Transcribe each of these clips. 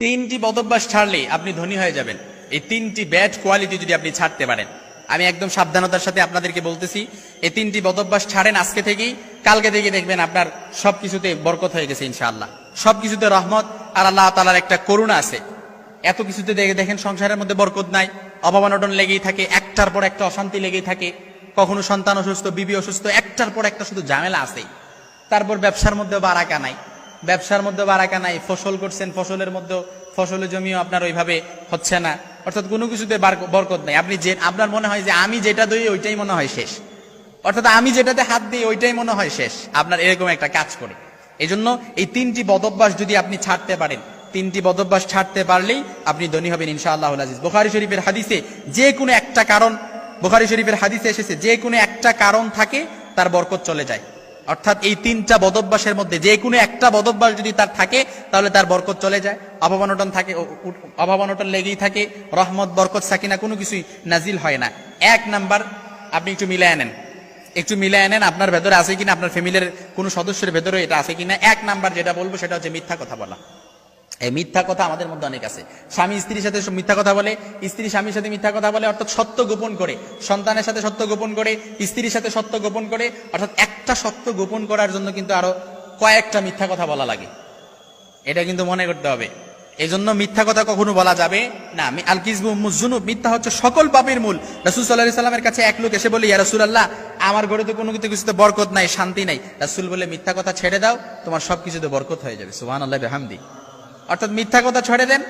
তিনটি বদভ্যাস ছাড়লেই আপনি ধনী হয়ে যাবেন। এই তিনটি ব্যাড কোয়ালিটি যদি আপনি ছাড়তে পারেন। আমি একদম সাবধানতার সাথে আপনাদেরকে বলতেছি, এই তিনটি বদভ্যাস ছাড়েন আজকে থেকেই, কালকে থেকে দেখবেন আপনার সবকিছুতে বরকত হয়ে গেছে ইনশাআল্লাহ। সবকিছুতে রহমত আর আল্লাহ তালার একটা করুণা আছে। এত কিছুতে দেখে দেখেন সংসারের মধ্যে বরকত নাই অভাবানটন লেগেই থাকে, একটার পর একটা অশান্তি লেগেই থাকে। কখনো সন্তান অসুস্থ, বিবি অসুস্থ, একটার পর একটা শুধু ঝামেলা আছে তারপর ব্যবসার মধ্যে বারাকা নাই। ব্যবসার মধ্যে বারাকা নাই, ফসল করছেন, ফসলের মধ্যে ফসলের জমিও আপনার ওইভাবে হচ্ছে না। অর্থাৎ কোনো কিছুতে বার- বরকত নাই। আপনি যে আপনার মনে হয় যে আমি যেটা দিই, ওইটাই মনে হয় শেষ। অর্থাৎ আমি যেটাতে হাত দিই, ওইটাই মনে হয় শেষ। আপনার এরকম একটা কাজ করে। এই জন্য এই তিনটি বদভ্যাস যদি আপনি ছাড়তে পারেন, তিনটি বদভ্যাস ছাড়তে পারলেই আপনি ধনী হবেন ইনশাআল্লাহ আজিজ। বোখারি শরীফের হাদিসে যে কোনো একটা কারণ বোখারি শরীফের হাদিসে এসেছে, যে কোনো একটা কারণ থাকে, তার বরকত চলে যায়। অর্থাৎ এই তিনটা বদভ্যাসের মধ্যে যে কোনো একটা বদভ্যাস যদি তার থাকে, তাহলে তার বরকত চলে যায়। অভাবানটন থাকে অভাবানটন লেগেই থাকে, রহমত, বরকত, সাকিনা কোনো কিছুই নাজিল হয় না। এক নাম্বার, আপনি একটু মিলে আনেন একটু মিলে আনেন আপনার ভেতরে আছে কিনা, আপনার ফ্যামিলির কোনো সদস্যের ভেতরে এটা আছে কিনা। এক নাম্বার যেটা বলব, সেটা হচ্ছে মিথ্যা কথা বলা। এই মিথ্যা কথা আমাদের মধ্যে অনেক আছে। স্বামী স্ত্রীর সাথে মিথ্যা কথা বলে, স্ত্রী স্বামীর সাথে মিথ্যা কথা বলে, অর্থাৎ সত্য গোপন করে। সন্তানের সাথে সত্য গোপন করে, স্ত্রীর সাথে সত্য গোপন করে, অর্থাৎ একটা সত্য গোপন করার জন্য কিন্তু আরও কয়েকটা মিথ্যা কথা বলা লাগে। এটা কিন্তু মনে করতে হবে। এই জন্য মিথ্যা কথা কখনো বলা যাবে না। আমি আল কিসবু মুজুনুব মিথ্যা হচ্ছে সকল পাপের মূল। রাসূল আলাইহি সাল্লামের কাছে এক লোক এসে বলে ইয়া রাসুল আল্লাহ আমার ঘরে তো কোনো কিছু কিছুতে বরকত নাই, শান্তি নাই। রাসূল বলে মিথ্যা কথা ছেড়ে দাও, তোমার সব কিছুতে বরকত হয়ে যাবে। সুবহানাল্লাহ, বিহামদি। অর্থাৎ মিথ্যা কথা ছেড়ে দেন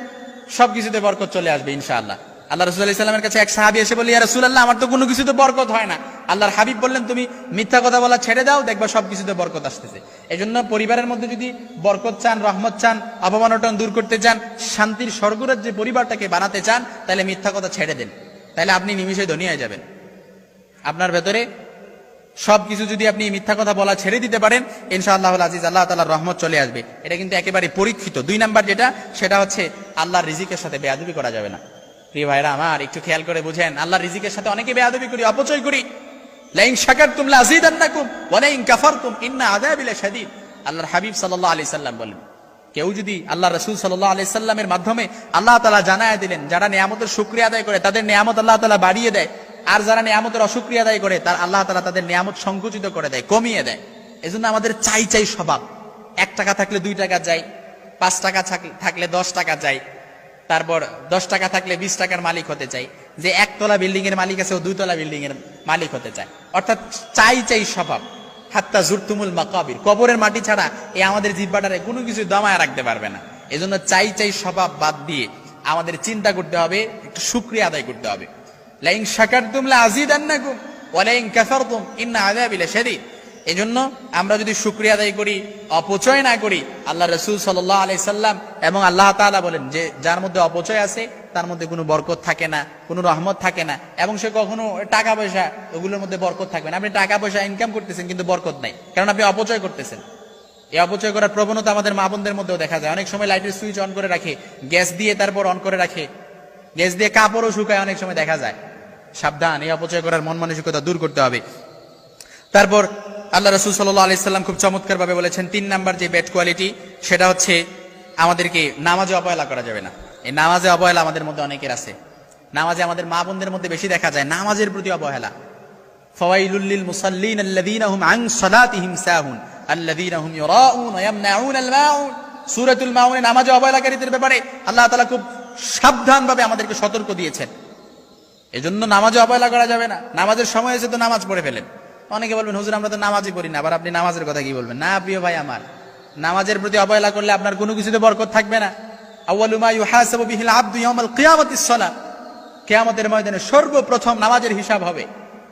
সব কিছুতে বরকত চলে আসবে ইনশাআল্লাহ। আল্লাহ রসুল কাছে এক সাহাবী এসে বলে ইয়া রাসূলুল্লাহ, আমার তো কোনো কিছুতে বরকত হয় না। আল্লাহর হাবিব বললেন, তুমি মিথ্যা কথা বলা ছেড়ে দাও, দেখবা সব কিছুতে বরকত আসতেছে। এই জন্য পরিবারের মধ্যে যদি বরকত চান, রহমত চান অপমানটন দূর করতে চান, শান্তির স্বর্গরাজ্যে পরিবারটাকে বানাতে চান, তাহলে মিথ্যা কথা ছেড়ে দেন। তাহলে আপনি নিমিষে ধনী হয়ে যাবেন। আপনার ভেতরে সবকিছু যদি আপনি মিথ্যা কথা বলা ছেড়ে দিতে পারেন, ইনশাআল্লাহ আজিজ আল্লাহ তালার রহমত চলে আসবে। এটা কিন্তু একেবারে পরীক্ষিত। দুই নাম্বার যেটা, সেটা হচ্ছে আল্লাহর রিজিকের সাথে বেয়াদবি করা যাবে না। প্রিয় ভাইরা আমার, একটু খেয়াল করে বুঝেন, আল্লাহর রিজিকের সাথে অনেকে বেয়াদবি করি, অপচয় করি। আল্লাহ রসুল সাল্লাহ আলি সাল্লামের মাধ্যমে আল্লাহ তালা জানায় দিলেন, যারা নিয়ামতের শুক্রিয়া আদায় করে, তাদের নিয়ামত আল্লাহ তালা বাড়িয়ে দেয় আর যারা নিয়ামতের অসুক্রিয়া আদায় করে, তার আল্লাহ তালা তাদের নিয়ামত সংকুচিত করে দেয়, কমিয়ে দেয়। এজন্য আমাদের চাই চাই স্বভাব। এক টাকা থাকলে দুই টাকা যায়, পাঁচ টাকা থাক- থাকলে দশ টাকা যায়, তারপর দশ টাকা থাকলে বিশ টাকার মালিক হতে চাই। যে একতলা বিল্ডিং এর মালিক আছে, ও দুইতলা বিল্ডিং এর মালিক হতে চায়। অর্থাৎ চাই চাই স্বভাব। হাত্তা জুরতুমুল মাকাবির। কবরের মাটি ছাড়া এই আমাদের জিব্বাটারে কোনো কিছু দমায় রাখতে পারবে না। এজন্য চাই চাই স্বভাব বাদ দিয়ে আমাদের চিন্তা করতে হবে, একটু শুক্রিয়া আদায় করতে হবে। লাইন শাকারতুম লা আযীদান্নাকুম ওয়া লাইন কাফারতুম, ইন্না আযাবি লাশাদীদ। এজন্য আমরা যদি শুক্রিয়া আদায় করি, অপচয় না করি, আল্লাহ রসুল সাল্লাহ আলাই সাল্লাম এবং আল্লাহ তাআলা বলেন যে যার মধ্যে অপচয় আছে, তার মধ্যে কোনো বরকত থাকে না, কোনো রহমত থাকে না, এবং সে কখনো টাকা পয়সা, ওগুলোর মধ্যে বরকত থাকবে না। আপনি টাকা পয়সা ইনকাম করতেছেন, কিন্তু বরকত নাই, কারণ আপনি অপচয় করতেছেন। এই অপচয় করার প্রবণতা আমাদের মা বোনদের মধ্যেও দেখা যায়। অনেক সময় লাইটের সুইচ অন করে রাখে, গ্যাস দিয়ে তারপর অন করে রাখে, গ্যাস দিয়ে কাপড়ও শুকায় অনেক সময় দেখা যায়। সাবধান, এই অপচয় করার মন মানসিকতা দূর করতে হবে। তারপর আল্লাহ রসুল সাল্লাহ আলাইসাল্লাম খুব চমৎকার ভাবে বলেছেন, তিন নাম্বার যে ব্যাড কোয়ালিটি সেটা হচ্ছে আমাদেরকে নামাজে অবহেলা করা যাবে না। এই নামাজে অবহেলা আমাদের মধ্যে অনেকের আছে। নামাজে আমাদের মা বোনদের মধ্যে বেশি দেখা যায় নামাজের প্রতি অবহেলা। ফওয়াইলুল মুসাল্লিন আল্লাযীনা হুম আন সালাতিহিম সাহুন, আল্লাযীনা হুম ইউরাউন ওয়া ইয়ামনাউন আল মাউন। সূরাতুল মাউনে নামাজে অবহেলাকারীদের ব্যাপারে আল্লাহ তাআলা খুব সাবধানভাবে আমাদেরকে সতর্ক দিয়েছেন। এজন্য নামাজে অবহেলা করা যাবে না। নামাজের সময় এসে তো নামাজ পড়ে ফেলেন। অনেকে বলবেন, হুজুর, আমরা তো নামাজই পড়ি না। আবার আপনি নামাজের কথা কি বলবেন? না প্রিয় ভাই আমার, নামাজের প্রতি অবহেলা করলে আপনার কোনো কিছুতে বরকত থাকবে না। কিয়ামতের ময়দানে সর্বপ্রথম নামাজের হিসাব হবে।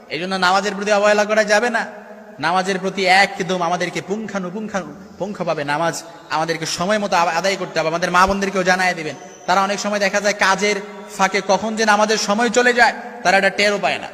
এই জন্য নামাজের প্রতি অবহেলা করা যাবে না। নামাজের প্রতি একদম আমাদেরকে পুঙ্খানুপুঙ্খানু পুঙ্খভাবে নামাজ আমাদেরকে সময় মতো আদায় করতে হবে আমাদের মা বোনদেরকেও জানায় দিবেন তারা অনেক সময় দেখা যায় কাজের ফাঁকে কখন যে আমাদের সময় চলে যায়, তারা এটা টেরও পায় না।